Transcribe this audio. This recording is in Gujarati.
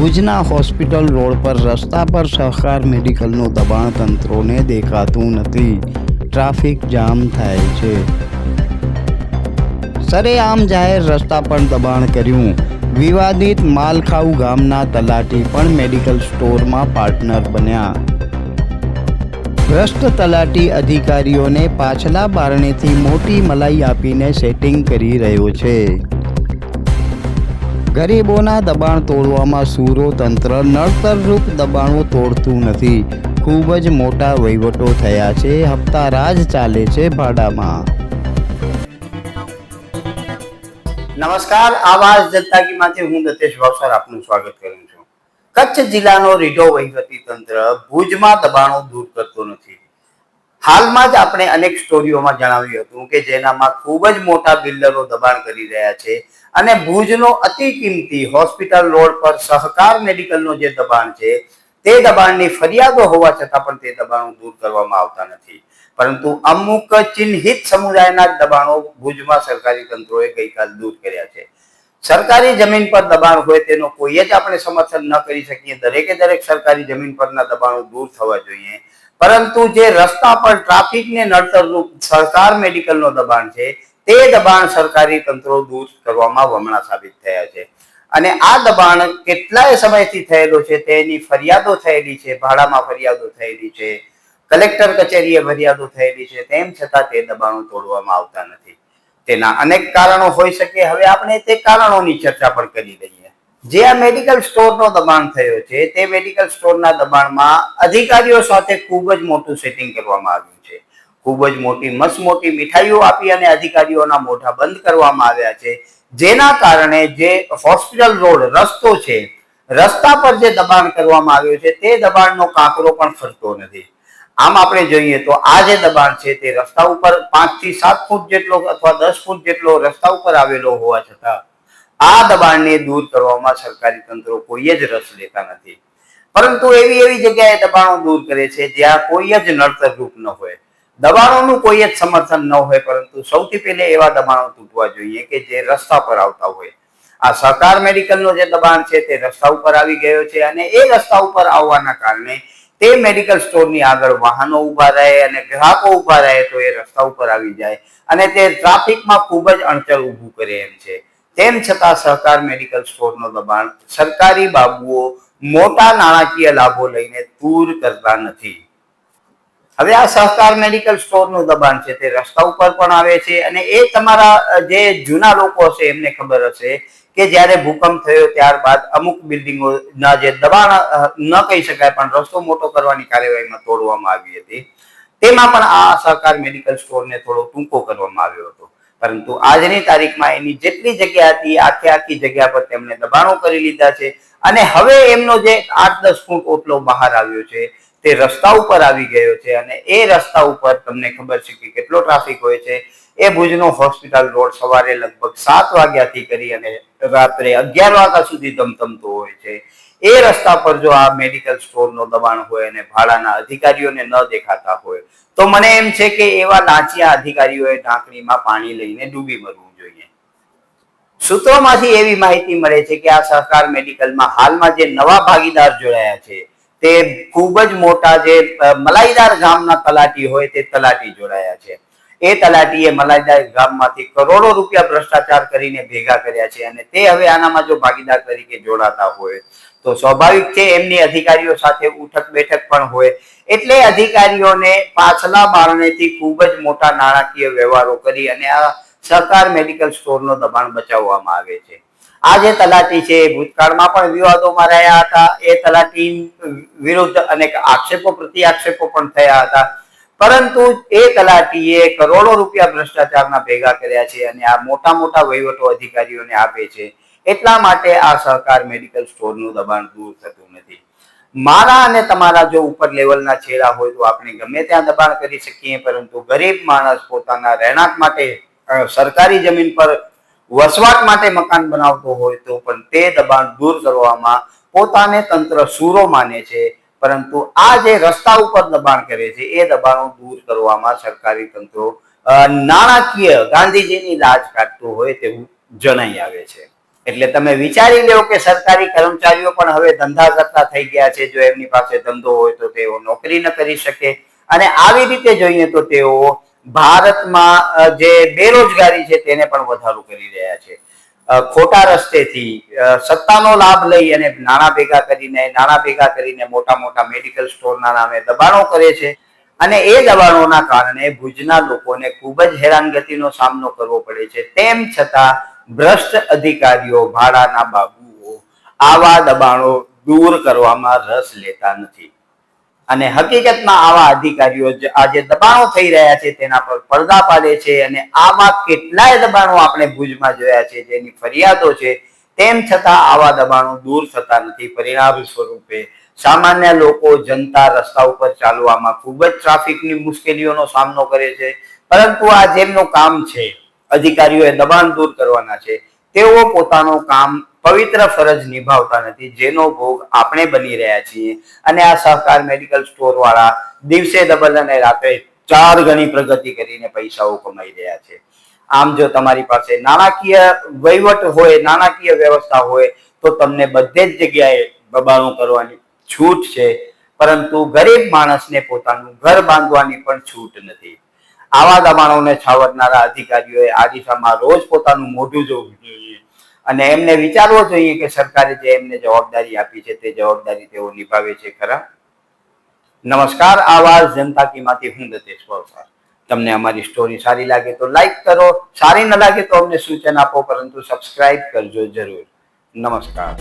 ભુજના હોસ્પિટલ રોડ પર રસ્તા પર સહકાર મેડિકલનું દબાણ તંત્રોને દેખાતું નથી. ટ્રાફિક જામ થાય છે. સરેઆમ જાહેર રસ્તા પર દબાણ કર્યું. વિવાદિત માલખાઉ ગામના તલાટી પણ મેડિકલ સ્ટોરમાં પાર્ટનર બન્યા. ભ્રષ્ટ તલાટી અધિકારીઓને પાછલા બારણેથી મોટી મલાઈ આપીને સેટિંગ કરી રહ્યો છે. ગરીબોના દબાણ તોડવામાં સૂરો તંત્ર નડતરરૂપ દબાણો તોડતું નથી. ખૂબ જ મોટા વહીવટો થયા છે. હપ્તા રાજ ચાલે છે ભાડામાં. નમસ્કાર. આવાજ જનતા કી માંથી હું દતેશ ભાવસર આપનું સ્વાગત કરું છું. કચ્છ જિલ્લાનો રીઢો વહીવટી તંત્ર ભુજમાં દબાણો દૂર કરતો નથી. હાલમાં જ આપણે અનેક સ્ટોરીઓમાં જણાવ્યું હતું કે જેનામાં ખૂબ જ મોટા બિલ્ડરો દબાણ કરી રહ્યા છે અને ભુજનો અતિ કિંમતી હોસ્પિટલ રોડ પર સહકાર મેડિકલનો જે દબાણ છે, તે દબાણની ફરિયાદો હોવા છતાં પણ તે દબાણો દૂર કરવામાં આવતા નથી. પરંતુ અમુક ચિહ્નિત સમુદાયના દબાણો ભુજમાં સરકારી તંત્રોએ ગઈકાલ દૂર કર્યા છે. સરકારી જમીન પર દબાણ હોય તેનો કોઈ જ આપણે સમર્થન ન કરી શકીએ. દરેકે દરેક સરકારી જમીન પરના દબાણો દૂર થવા જોઈએ. પરંતુ જે રસ્તા પર ટ્રાફિકને નડતરનું સરકાર મેડિકલનો દબાણ છે, તે દબાણ સરકારી તંત્રો દૂર કરવામાં વમણા સાબિત થયા છે. અને આ દબાણ કેટલાય સમયથી થયેલો છે, તેની ફરિયાદો થયેલી છે, ભાડામાં ફરિયાદો થયેલી છે, કલેક્ટર કચેરીએ ફરિયાદો થયેલી છે, તેમ છતાં તે દબાણો તોડવામાં આવતા નથી. તેના અનેક કારણો હોઈ શકે. હવે આપણે તે કારણોની ચર્ચા પણ કરી લઈએ જે આ મેડિકલ સ્ટોરનો દબાણ થયો છે, તે મેડિકલ સ્ટોરના દબાણમાં અધિકારીઓ સાથે ખૂબ જ મોટું સેટિંગ કરવામાં આવ્યું છે. ખૂબ જ મોટી મસમોટી મીઠાઈઓ આપી અને અધિકારીઓના મોઢા બંધ કરવામાં આવ્યા છે. જેના કારણે જે હોસ્પિટલ રોડ રસ્તો છે, રસ્તા પર જે દબાણ કરવામાં આવ્યું છે, તે દબાણનો કાંકરો પણ ફરતો નથી. આમ આપણે જોઈએ તો આ જે દબાણ છે, તે રસ્તા ઉપર પાંચથી સાત ફૂટ જેટલો અથવા દસ ફૂટ જેટલો રસ્તા ઉપર આવેલો હોવા છતાં આ દબાણને દૂર કરવામાં સરકારી તંત્રો કોઈ જ રસ લેતા નથી. પરંતુ એવી એવી જગ્યાએ દબાણો દૂર કરે છે જ્યાં કોઈ જ નડતરરૂપ ન હોય. દબાણોનું કોઈ જ સમર્થન ન હોય, પરંતુ સૌથી પહેલે એવા દબાણો તૂટવા જોઈએ કે જે રસ્તા પર આવતા હોય. આ સહકાર મેડિકલનો જે દબાણ છે તે રસ્તા ઉપર આવી ગયો છે અને એ રસ્તા ઉપર આવવાના કારણે તે મેડિકલ સ્ટોરની આગળ વાહનો ઊભા રહે અને ગ્રાહકો ઊભા રહે તો એ રસ્તા ઉપર આવી જાય અને તે ટ્રાફિકમાં ખૂબ જ અણચર ઊભું કરે એમ છે. તેમ છતાં સહકાર મેડિકલ સ્ટોરનો દબાણ સરકારી બાબુઓ, મોટા નાણાકીય લાભો લઈને દૂર કરતા નથી. હવે આ સહકાર મેડિકલ સ્ટોરનું દબાણ છે તે રસ્તા ઉપર પણ આવે છે અને એ તમારા જે જૂના લોકો હશે એમને ખબર હશે કે જ્યારે ભૂકંપ થયો ત્યારબાદ અમુક બિલ્ડિંગોના જે દબાણ ન કહી શકાય પણ રસ્તો મોટો કરવાની કાર્યવાહીમાં તોડવામાં આવી હતી. તેમાં પણ આ સહકાર મેડિકલ સ્ટોરને થોડો ટૂંકો કરવામાં આવ્યો હતો. પરંતુ આજની તારીખમાં એની જેટલી જગ્યા હતી, આખી આખી જગ્યા પર તેમણે દબાણો કરી લીધા છે. અને હવે એમનો જે આઠ દસ ફૂટ ઓટલો બહાર આવ્યો છે, તે રસ્તા ઉપર આવી ગયો છે અને એ રસ્તા ઉપર તમને ખબર છે કે કેટલો ટ્રાફિક હોય છે. એ ભુજનો હોસ્પિટલ રોડ સવારે લગભગ સાત વાગ્યાથી કરી અને રાત્રે અગિયાર વાગ્યા સુધી ધમધમતો હોય છે. એ રસ્તા પર જો આ મેડિકલ સ્ટોરનો દબાણ હોય અને ભાડાના અધિકારીઓને ન દેખાતા હોય, તો મને એમ છે કે એવા લાંચિયા અધિકારીઓએ ઢાંકણીમાં પાણી લઈને ડૂબી મરવું જોઈએ. સૂત્રોમાંથી એવી માહિતી મળે છે કે આ સહકાર મેડિકલમાં હાલમાં જે નવા ભાગીદાર જોડાયા છે, તે ખૂબ જ મોટા જે મલાઈદાર ગામના તલાટી હોય તે તલાટી જોડાયા છે. એ તલાટીએ મલાઈદાર ગામમાંથી કરોડો રૂપિયા ભ્રષ્ટાચાર કરીને ભેગા કર્યા છે અને તે હવે આનામાં જો ભાગીદાર તરીકે જોડાતા હોય તો સ્વાભાવિક છે એમની અધિકારીઓ સાથે ઉઠક બેઠક પણ હોય. એટલે અધિકારીઓને પાછલા બારણેથી ખૂબ જ મોટા નાણાકીય વ્યવહારો કરી અને આ સહકાર મેડિકલ સ્ટોરનો દબાણ બચાવવામાં આવે છે. આ જે તલાટી છે ભૂતકાળમાં પણ વિવાદોમાં રહ્યા હતા. એ તલાટી વિરુદ્ધ અનેક આક્ષેપો પ્રતિ આક્ષેપો પણ થયા હતા. પરંતુ એ તલાટીએ કરોડો રૂપિયા ભ્રષ્ટાચારના ભેગા કર્યા છે અને આ મોટા મોટા વહીવટો અધિકારીઓને આપે છે. એટલા માટે આ સહકાર મેડિકલ સ્ટોરનું દબાણ દૂર થતું નથી. મારા અને તમારા જો ઉપર લેવલના છેડા હોય તો આપણે ગમે ત્યાં દબાણ કરી શકીએ, પરંતુ ગરીબ માણસ પોતાના રહેણાંક માટે સરકારી જમીન પર વસવાટ માટે મકાન બનાવતો હોય તો પણ તે દબાણ દૂર કરવામાં પોતાને તંત્ર સૂરો માને છે, પરંતુ આ જે રસ્તા ઉપર દબાણ કરે છે, એ દબાણો દૂર કરવામાં સરકારી તંત્રો નાણાકીય ગાંધીજીની લાજ કાઢતું હોય તેવું જણાઈ આવે છે. એટલે તમે વિચારી લો કે સરકારી કર્મચારીઓ પણ હવે ધંધા કરતા થઈ ગયા છે. જો એમની પાસે ધંધો હોય તો તેઓ નોકરી ન કરી શકે. અને આવી રીતે જોઈએ તો તેઓ ભારતમાં જે બેરોજગારી છે તેને પણ વધારો કરી રહ્યા છે. ખોટા રસ્તેથી સત્તાનો લાભ લઈ અને નાણાં ભેગા કરીને, નાણાં ભેગા કરીને મોટા મોટા મેડિકલ સ્ટોરના નામે દબાણો કરે છે. અને એ દબાણોના કારણે ભુજના લોકોને ખૂબ જ હેરાનગતિનો સામનો કરવો પડે છે. તેમ છતાં ભ્રષ્ટ અધિકારીઓ ભાડાના બાબુઓ આવા દબાણો દૂર કરવામાં રસ લેતા નથી. અને હકીકતમાં આવા અધિકારીઓ આજે દબાણો થઈ રહ્યા છે તેના પર પડદા પાડે છે અને આવા કેટલાય દબાણો આપણે ભુજમાં જોયા છે જેની ફરિયાદો છે તેમ છતાં આવા દબાણો દૂર થતા નથી. પરિણામ સ્વરૂપે સામાન્ય લોકો જનતા રસ્તા ઉપર ચાલવામાં ખૂબ જ ટ્રાફિકની મુશ્કેલીઓનો સામનો કરે છે. પરંતુ આ જેમનું કામ છે અધિકારીઓએ દબાણ દૂર કરવાના છે. તેઓ પોતાનું કામ પવિત્ર ફરજ નિભાવતા નથી, જેનો ભોગ આપણે બની રહ્યા છીએ. અને આ સહકાર મેડિકલ સ્ટોર વાળા દિવસે ડબલ અને રાત્રે ચાર ગણી પ્રગતિ કરીને પૈસાઓ કમાઈ રહ્યા છે. આમ જો તમારી પાસે નાણાકીય વહીવટ હોય, નાણાકીય વ્યવસ્થા હોય, તો તમને બધે જ જગ્યાએ દબાણો કરવાની છૂટ છે. પરંતુ ગરીબ માણસને પોતાનું ઘર બાંધવાની પણ છૂટ નથી. આવા દબાણોને છાવરનારા અધિકારીઓએ આ દિશામાં રોજ પોતાનું મોઢું જોવું જોઈએ. અને એમને વિચારવો જોઈએ કે સરકારે જે એમને જવાબદારી આપી છે તે જવાબદારી તેઓ નિભાવે છે ખરા? નમસ્કાર, આવાજ જનતા કી માંથી હું તમને અમારી સ્ટોરી સારી લાગે તો લાઈક કરો, સારી ન લાગે તો અમને સૂચન આપો, પરંતુ સબસ્ક્રાઇબ કરજો જરૂર. નમસ્કાર.